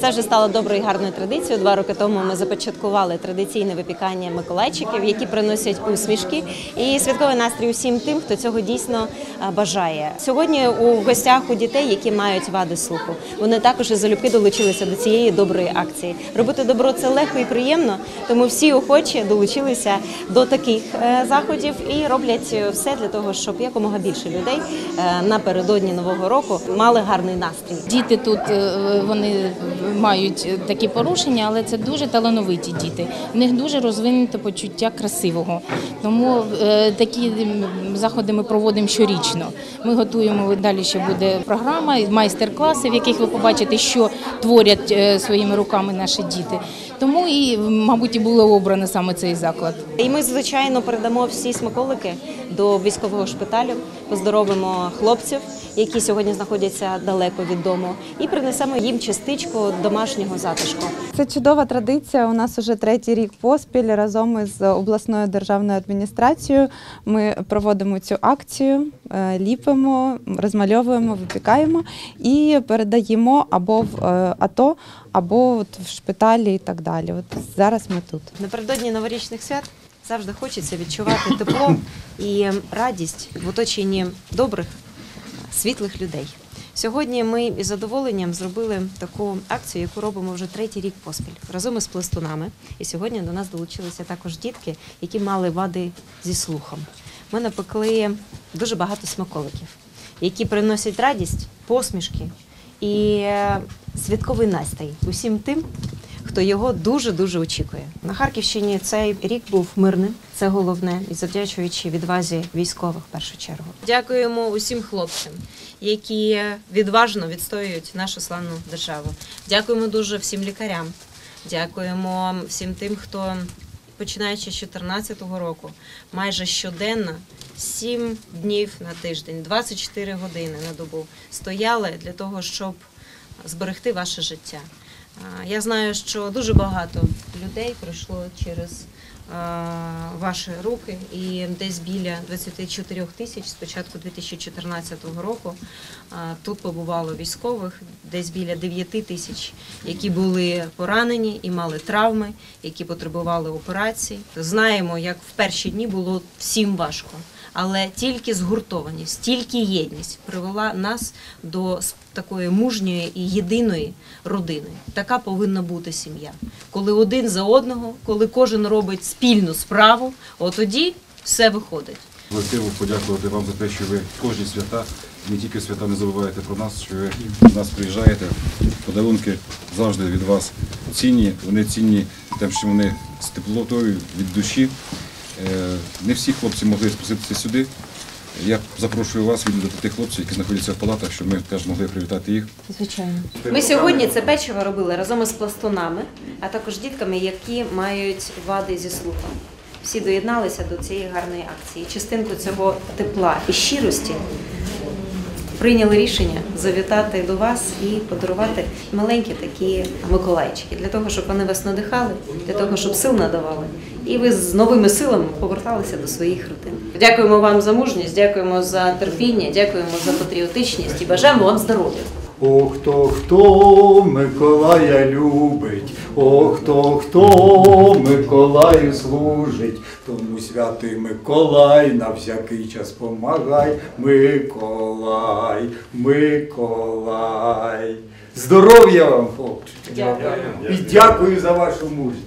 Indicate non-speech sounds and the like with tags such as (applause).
Це вже стало доброю і гарною традицією. Два роки тому ми започаткували традиційне випікання миколайчиків, які приносять усмішки і святковий настрій усім тим, хто цього дійсно бажає. Сьогодні у гостях у дітей, які мають вади слуху, вони також із залюбки долучилися до цієї доброї акції. Робити добро це легко і приємно, тому всі охочі долучилися до таких е, заходів і роблять все для того, щоб якомога більше людей е, напередодні нового року мали гарний настрій. Діти тут е, вони мають такі порушення, але це дуже талановиті діти. В них дуже розвинуте почуття красивого. Тому е, такі заходи ми проводимо щорічно. Ми готуємо далі. Ще буде програма, майстер-класи, в яких ви побачите, що творять е, своїми руками наші діти. Тому і, мабуть, і було обрано саме цей заклад. І ми, звичайно, передамо всі смаколики до військового шпиталю, поздоровимо хлопців, які сьогодні знаходяться далеко від дому, і принесемо їм частичку домашнього затишку. Це чудова традиція. У нас уже третій рік поспіль разом із обласною державною адміністрацією. Ми проводимо цю акцію, е, ліпимо, розмальовуємо, випікаємо і передаємо або в е, АТО, або от в шпиталі і так далі. От зараз ми тут. Напередодні новорічних свят завжди хочеться відчувати тепло (laughs) і радість в оточенні добрих, світлих людей. Сьогодні ми із задоволенням зробили таку акцію, яку робимо вже третій рік поспіль разом із пластунами. І сьогодні до нас долучилися також дітки, які мали вади зі слухом. Ми напекли дуже багато смаколиків, які приносять радість, посмішки і е, святковий настрій усім тим, хто його дуже дуже очікує. На Харківщині цей рік був мирним. Це головне, і завдячуючи відвазі військових в першу чергу. Дякуємо усім хлопцям, які відважно відстоюють нашу славну державу. Дякуємо дуже всім лікарям. Дякуємо всім тим, хто починаючи з 2014 року, майже щоденно. 7 днів на тиждень, 24 години на добу стояли для того, щоб зберегти ваше життя. Я знаю, що дуже багато людей пройшло через ваші руки, і десь біля 24 тисяч з початку 2014 року тут побувало військових, десь біля 9 тисяч, які були поранені і мали травми, які потребували операцій. Знаємо, як в перші дні було всім важко. Але тільки згуртованість, тільки єдність привела нас до такої мужньої і єдиної родини. Така повинна бути сім'я. Коли один за одного, коли кожен робить спільну справу, от тоді все виходить. Колективу подякувати вам за те, що ви кожні свята, не тільки свята не забуваєте про нас, що ви до нас приїжджаєте. Подарунки завжди від вас цінні. Вони цінні тим, що вони з теплотою від душі. Е, Не всі хлопці могли спуститися сюди. Я запрошую вас відвідати тих хлопців, які знаходяться в палатах, щоб ми теж могли привітати їх. Звичайно. Ми сьогодні це печиво робили разом із пластунами, а також дітками, які мають вади зі слухом. Всі доєдналися до цієї гарної акції. Частинку цього тепла і щирості прийняли рішення завітати до вас і подарувати маленькі такі миколайчики для того, щоб вони вас надихали, для того, щоб сил надавали, і ви з новими силами поверталися до своїх родин. Дякуємо вам за мужність, дякуємо за терпіння, дякуємо за патріотичність і бажаємо вам здоров'я. О, хто хто Миколая любить, о, хто хто Миколаю служить, тому святий Миколай на всякий час помагай, Миколай, Миколай. Здоров'я вам, хлопчики! Дякую. І дякую за вашу мужність.